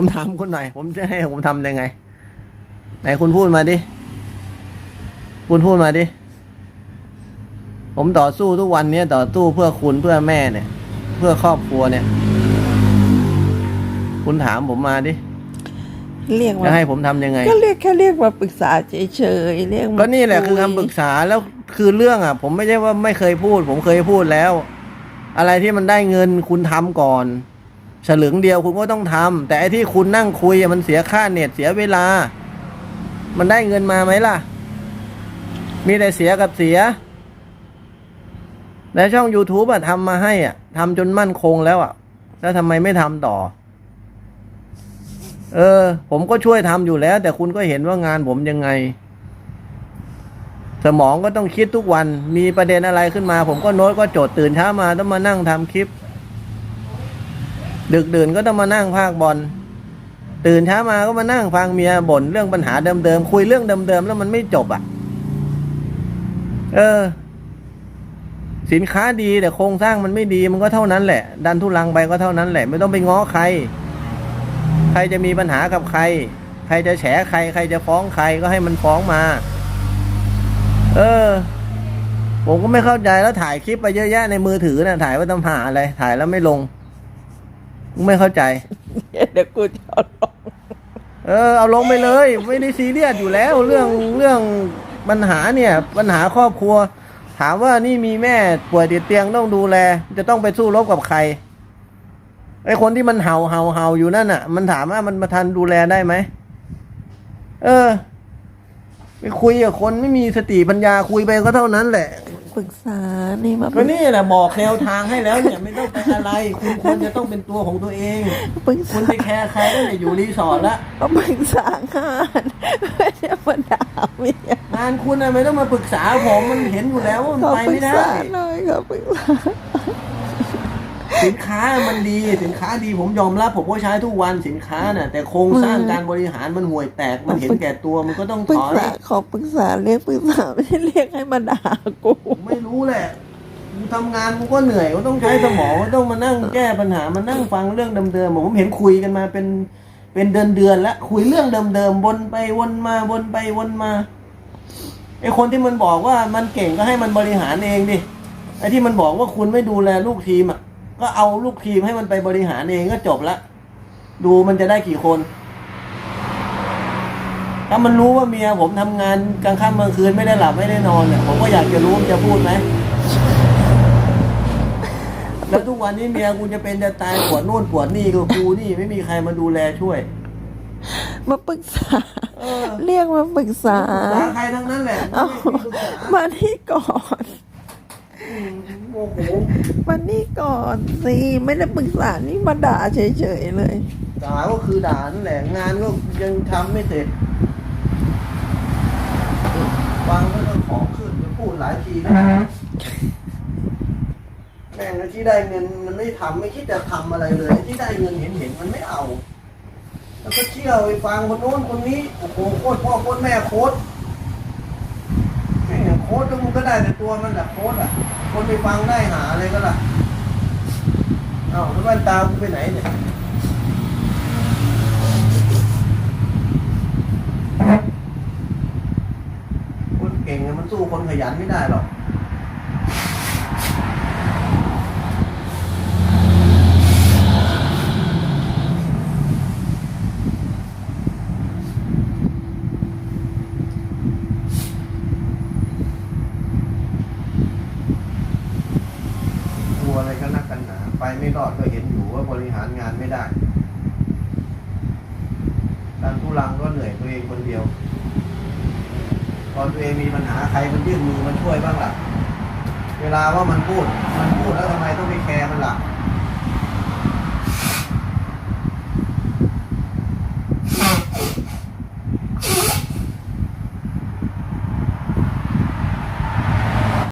ผมถามคุณหน่อย ผมจะให้ผมทำยังไง ไหนคุณพูดมาดิ คุณพูดมาดิ ผมต่อสู้ทุกวันเนี้ยต่อสู้เพื่อคุณเพื่อแม่เนี่ย เพื่อครอบครัวเนี่ย คุณถามผมมาดิเรียกจะมาให้ผมทำยังไง ก็เรียกแค่เรียกมาปรึกษาเฉยๆเรียกมาก็นี่แหละคือคุยคำปรึกษาแล้วคือเรื่องอะ ผมไม่ใช่ว่าไม่เคยพูด ผมเคยพูดแล้ว อะไรที่มันได้เงินคุณทำก่อน ฉลึงเดียวคุณก็ต้องทำแต่ไอ้ที่คุณนั่งคุยมันเสียค่าเน็ตเสียเวลา มันได้เงินมาไหมล่ะ มีแต่เสียกับเสียและช่อง YouTube อะทำมาให้อะทำจนมั่นคงแล้วอะ แล้วทำไมไม่ทำต่อ เออ ผมก็ช่วยทำอยู่แล้ว แต่คุณก็เห็นว่างานผมยังไง สมองก็ต้องคิดทุกวัน มีประเด็นอะไรขึ้นมา ผมก็โน้ตก็โจทย์ตื่นเช้ามาต้องมานั่งทำคลิป ดึกดื่นก็ต้องมานั่งพากย์บอลตื่นเช้ามาก็มานั่งฟังเมียบ่นเรื่องปัญหาเดิมๆคุยเรื่องเดิมๆแล้วมันไม่จบอะ เออ สินค้าดีแต่โครงสร้างมันไม่ดีมันก็เท่านั้นแหละ ดันทุลังไปก็เท่านั้นแหละ ไม่ต้องไปง้อใคร ใครจะมีปัญหากับใคร ใครจะแฉใคร ใครจะฟ้องใครก็ให้มันฟ้องมา เออ ผมก็ไม่เข้าใจแล้วถ่ายคลิปไปเยอะแยะในมือถือนะ่ะถ่ายว่าทำหาอะไรถ่ายแล้วไม่ลง ไม่เข้าใจ เดี๋ยวกูจะเอาลงเออเอาลงไปเลย ไม่ได้ซีเรียสอยู่แล้ว เรื่องเรื่องปัญหาเนี่ย ปัญหาครอบครัว ถามว่านี่มีแม่ป่วยติดเตียงต้องดูแล จะต้องไปสู้รบกับใครไอ้คนที่มันเห่าเห่าเห่าอยู่นั่นน่ะ มันถามว่ามันมาทันดูแลได้ไหมเออ ไปคุยกับคนไม่มีสติปัญญาคุยไปก็เท่านั้นแหละ ปรึกษานี่มาก็นี่แหละบอกแนวทางให้แล้วเนี่ยไม่ต้องไปอะไร คุณควรจะต้องเป็นตัวของตัวเอง ปรึกคุษาณไปแคร์ใครก็จะอยู่รีสอร์ทละมาปรึกษางานไม่ใช่มาด่าเมียงานคุณอะไม่ต้องมาปรึกษาผมมันเห็นอยู่แล้วว่ามันขอไปปรึไม่กได้ ษาหน่อยขอปรึกษา สินค้ามันดีสินค้าดีผมยอมรับผมก็ใช้ทุกวันสินค้าน่ะ แต่โครงสร้างการบริหารมันห่วยแตกมันเห็นแก่ตัวมันก็ต้องปรึถกอยษาขอปรึกษาเรียกปรึกษาไม่ได้เรียกให้มาด่ากูผมไม่รู้แหละกูทำงานกูก็เหนื่อยก็ต้องใช้สมองก็ต้องมานั่งแก้ปัญหามานั่งฟังเรื่องเดิมๆผมเห็นคุยกันมาเป็นเป็นเดือนเดือนๆแล้วคุยเรื่องเดิมๆวนไปวนมาวนไปวนมาไอคนที่มันบอกว่ามันเก่งก็ให้มันบริหารเองดิไอที่มันบอกว่าคุณไม่ดูแลลูกทีมอะ ก็เอาลูกทีมให้มันไปบริหารเองก็จบละ ดูมันจะได้กี่คน ถ้ามันรู้ว่าเมียผมทำงานกลางค่ำกลางคืนไม่ได้หลับไม่ได้นอนเนี่ยผมก็อยากจะรู้มันจะพูดไหมแล้วทุกวันนี้เมียกูจะเป็นจะตายปวดนู่นปวดนี่ก็กูนี่ไม่มีใครมาดูแลช่วย มาปรึกษาเออเรียกมาปรึกษาปรึกษาใครทั้งนั้นแหละเอาไม่มีปรึกษามาที่ก่อน อืมโอ้โหมานี่ก่อนสิไม่ได้ปรึกษานี่มาด่าเฉยๆเลย ด่าก็คือด่านั่นแหละงานก็ยังทำไม่เสร็จฟังก็ต้องของขึ้นจะพูดหลายทีนะแม่งไอ้ที่ได้เงินมันไม่ทำไม่คิดจะทำอะไรเลยไอ้ที่ได้เงินเห็นเห็นๆมันไม่เอาแล้วก็เที่ยวไปฟังคนโน้นคนนี้โอ้โหโคตรพ่อโคตรแม่โคตรแม่งโคตรก็มันก็ได้แต่ตัวมันแหละโคตรอะ คนไปฟังได้หาอะไรก็ล่ะ เอ้าแล้วแว่นตากูไปไหนเนี่ยคนเก่งเนี่ยมันสู้คนขยันไม่ได้หรอกกลัวอะไรก็นักกันหนา ไปไม่ รอดก็เห็นอยู่ว่าบริหารงานไม่ได้ดันทุลังก็เหนื่อยตัวเองคนเดียว ตอนตัวเองมีปัญหาใครมันยื่นมือมาช่วยบ้างล่ะ เวลาว่ามันพูด มันพูดแล้วทำไมต้องไปแคร์มันล่ะ